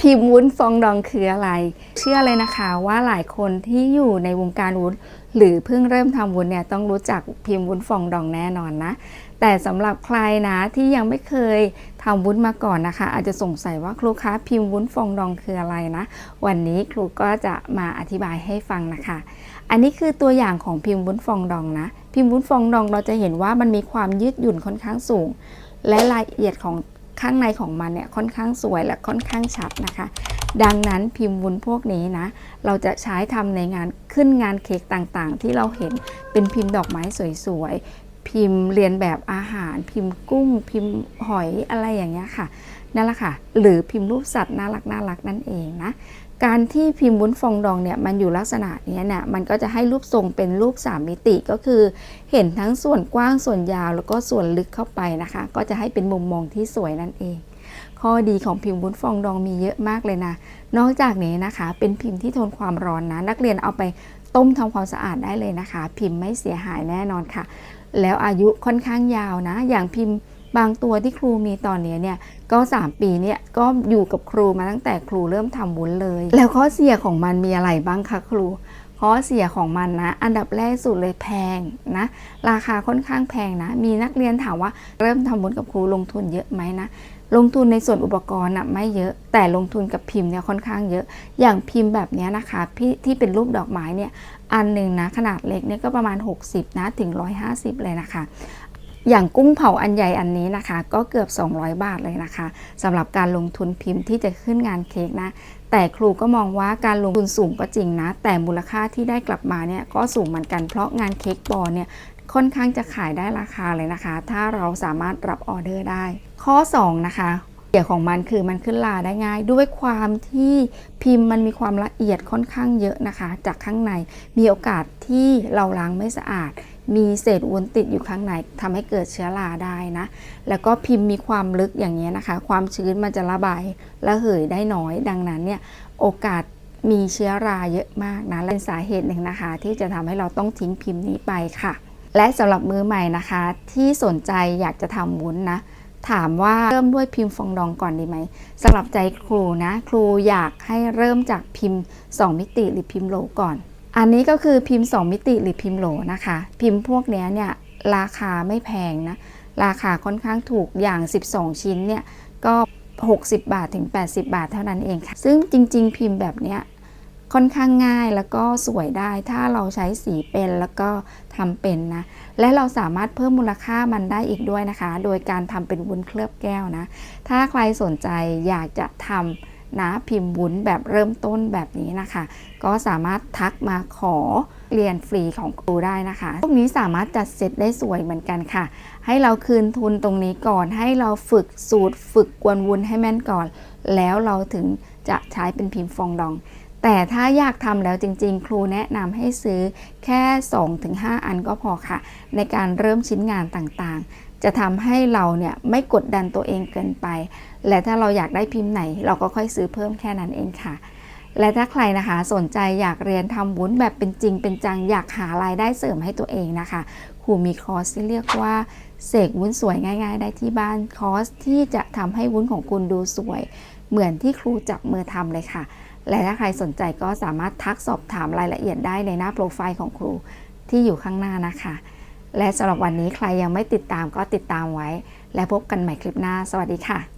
พิมพ์วุ้นฟองดองคืออะไร เชื่อเลยนะคะว่าหลายคนที่อยู่ในวงการวุ้น หรือเพิ่งเริ่มทำวุ้นเนี่ยต้องรู้จักพิมพ์วุ้นฟองดองแน่นอนนะ แต่สำหรับใครนะที่ยังไม่เคยทำวุ้นมาก่อนนะคะ อาจจะสงสัยว่าครูคะพิมพ์วุ้นฟองดองคืออะไรนะ วันนี้ครูก็จะมาอธิบายให้ฟังนะคะ อันนี้คือตัวอย่างของพิมพ์วุ้นฟองดองนะ พิมพ์วุ้นฟองดองเราจะเห็นว่ามันมีความยืดหยุ่นค่อนข้างสูง และรายละเอียดของ ข้างในของมันเนี่ยค่อนข้างสวยและค่อนข้างชัดนะคะ ดังนั้นพิมพ์วุ้นพวกนี้นะ เราจะใช้ทำในงานขึ้นงานเค้กต่างๆ ที่เราเห็นเป็นพิมพ์ดอกไม้สวยๆ พิมพ์เรียนแบบอาหาร พิมพ์กุ้ง พิมพ์หอยอะไรอย่างเงี้ยค่ะนั่นแหละค่ะ หรือพิมพ์รูปสัตว์น่ารักน่ารักนั่นเองนะการที่พิมพ์วุ้นฟองดองเนี่ยมันอยู่ลักษณะนี้เนี่ยมันก็จะให้รูปทรงเป็นรูปสามมิติก็คือ เห็นทั้งส่วนกว้างส่วนยาวแล้วก็ส่วนลึกเข้าไปนะคะ ก็จะให้เป็นมุมมองที่สวยนั่นเอง ข้อดีของพิมพ์วุ้นฟองดองมีเยอะมากเลยนะ นอกจากนี้นะคะ เป็นพิมพ์ที่ทนความร้อนนะ นักเรียนเอาไปต้มทำความสะอาดได้เลยนะคะ พิมพ์ไม่เสียหายแน่นอนค่ะ แล้วอายุค่อนข้างยาวนะ อย่างพิมพ์บางตัวที่ครูมีตอนนี้เนี่ยก็ 3 ปีเนี่ยก็อยู่กับครูมาตั้งแต่ครูเริ่มทำวุ้นเลย แล้วข้อเสียของมันมีอะไรบ้างคะครูข้อเสียของมันนะ อันดับแรกสุดเลยแพงนะ ราคาค่อนข้างแพงนะ มีนักเรียนถามว่าเริ่มทำวุ้นกับครูลงทุนเยอะไหมนะ ลงทุนในส่วนอุปกรณ์นะไม่เยอะ แต่ลงทุนกับพิมพ์เนี่ยค่อนข้างเยอะ อย่างพิมพ์แบบนี้นะคะพี่ที่เป็นรูปดอกไม้เนี่ยอันหนึ่งนะขนาดเล็กเนี่ยก็ประมาณ 60 นะถึง 150 เลยนะคะ อย่างกุ้งเผาอันใหญ่อันนี้นะคะ ก็เกือบ 200 บาทเลยนะคะสำหรับการลงทุนพิมพ์ที่จะขึ้นงานเค้กนะแต่ครูก็มองว่าการลงทุนสูงก็จริงนะ แต่มูลค่าที่ได้กลับมาเนี่ยก็สูงเหมือนกันเพราะงานเค้กบอลเนี่ย ค่อนข้างจะขายได้ราคาเลยนะคะ ถ้าเราสามารถรับออเดอร์ได้ ข้อ 2 นะคะเกี่ยวของมันคือมันขึ้นลาได้ง่าย ด้วยความที่พิมพ์มันมีความละเอียดค่อนข้างเยอะนะคะ จากข้างในมีโอกาสที่เราล้างไม่สะอาด มีเศษวนติดอยู่ข้างในทำให้เกิดเชื้อราได้นะ แล้วก็พิมพ์มีความลึกอย่างนี้ยนะคะ ความชื้นมันจะระบายระเหยได้น้อย ดังนั้นเนี่ยโอกาสมีเชื้อราเยอะมากนะเป็นสาเหตุหนึ่งนะคะ ที่จะทำให้เราต้องทิ้งพิมพ์นี้ไปค่ะ และสำหรับมือใหม่นะคะ ที่สนใจอยากจะทำวุ้นนะ ถามว่าเริ่มด้วยพิมพ์ฟองดองก่อนดีไหมสำหรับใจครูนะ ครูอยากให้เริ่มจากพิมพ์ 2 มิติหรือพิมพ์โหลก่อน อันนี้ก็คือพิมพ์ 2 มิติหรือพิมพ์โหลนะคะ พิมพ์พวกนี้เนี่ยราคาไม่แพงนะ ราคาค่อนข้างถูกอย่าง 12 ชิ้นเนี่ยก็ 60 บาทถึง 80 บาทเท่านั้นเองค่ะ ซึ่งจริง ๆ พิมพ์แบบเนี้ย ค่อนข้างง่ายแล้วก็สวยได้ ถ้าเราใช้สีเป็นแล้วก็ทำเป็นนะ และเราสามารถเพิ่มมูลค่ามันได้อีกด้วยนะคะ โดยการทำเป็นวุ้นเคลือบแก้วนะ ถ้าใครสนใจอยากจะทำนะพิมพ์วุ้นแบบเริ่มต้นแบบนี้นะคะ ก็สามารถทักมาขอเรียนฟรีของครูได้นะคะ พวกนี้สามารถจัดเซตได้สวยเหมือนกันค่ะ ให้เราคืนทุนตรงนี้ก่อน ให้เราฝึกสูตร ฝึกกวนวุ้นให้แม่นก่อน แล้วเราถึงจะใช้เป็นพิมพ์ฟองดอง แต่ถ้าอยากทำแล้วจริงๆ ครูแนะนำให้ซื้อแค่ 2-5 อันก็พอค่ะ ในการเริ่มชิ้นงานต่างๆ จะทำให้เราเนี่ยไม่กดดันตัวเองเกินไป และถ้าเราอยากได้พิมพ์ไหน เราก็ค่อยซื้อเพิ่มแค่นั้นเองค่ะ และถ้าใครนะคะสนใจอยากเรียนทำวุ้นแบบเป็นจริงเป็นจังอยากหารายได้เสริมให้ตัวเองนะคะครูมีคอร์สที่เรียกว่าเสกวุ้นสวยง่าย ๆ ได้ที่บ้านคอร์สที่จะทำให้วุ้นของคุณดูสวย เหมือนที่ครูจับมือทำเลยค่ะ และถ้าใครสนใจก็สามารถทักสอบถามรายละเอียดได้ในหน้าโปรไฟล์ของครูที่อยู่ข้างหน้านะคะ และสำหรับวันนี้ใครยังไม่ติดตามก็ติดตามไว้ และพบกันใหม่คลิปหน้า สวัสดีค่ะ